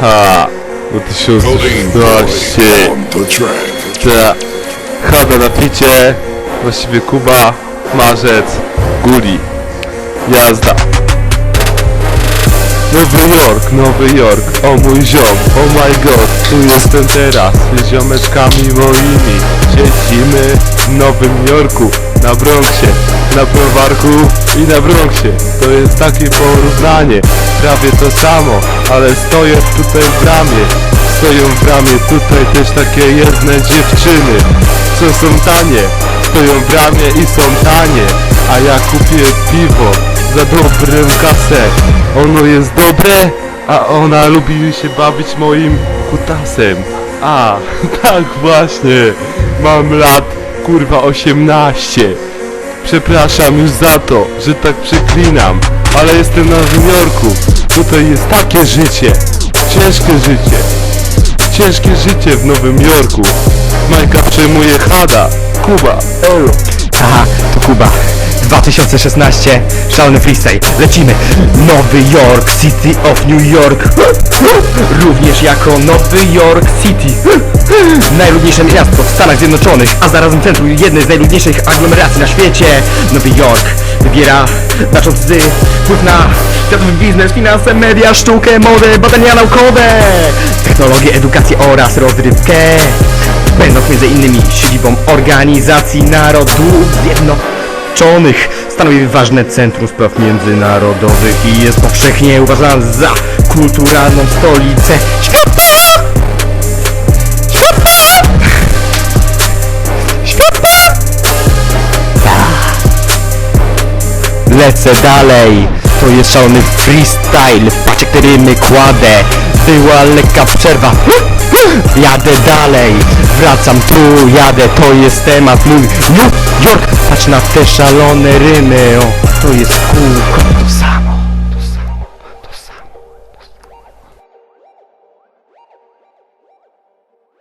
Ha! Coding 2016. on the track. Ta. Hada na picie. Właściwie Kuba. Marzec. Guli. Jazda. Nowy Jork, Nowy Jork, o mój ziom, oh my god, tu jestem teraz, z ziomeczkami moimi Siedzimy w Nowym Jorku, na Bronxie, na Browarku i na Bronxie. To jest takie porównanie, prawie to samo, ale stoję tutaj w bramie. Stoją w bramie tutaj też takie jedne dziewczyny. Co są tanie, stoją w bramie i są tanie. A ja kupię piwo za dobrą kasę. Ono jest dobre, a ona lubi się bawić moim kutasem. A, tak właśnie. Mam lat, kurwa 18 Przepraszam już za to, że tak przeklinam Ale jestem na Nowym Jorku Tutaj jest takie życie Ciężkie życie Ciężkie życie w Nowym Jorku. Majka przejmuje Hada Kuba, elo. Aha, to Kuba. 2016, szalony freestyle. Lecimy. Nowy York, City of New York. Również jako Nowy York City. Najludniejsze miasto w Stanach Zjednoczonych, a zarazem centrum jednej z najludniejszych aglomeracji na świecie. Nowy Jork wywiera znaczący wpływ na światowy biznes, finanse, media, sztukę, modę, badania naukowe, technologię, edukację oraz rozrywkę będąc między innymi siedzibą Organizacji Narodów Zjednoczonych. Stanowi ważne centrum spraw międzynarodowych i jest powszechnie uważany za kulturalną stolicę świata! Świata! Świata! Lecę dalej, to jest szalony freestyle, patrz jak te rymy kładę. Była lekka przerwa, jadę dalej. Wracam tu, jadę, to jest temat mój. New York, patrz na te szalone rymy O, to jest kółko,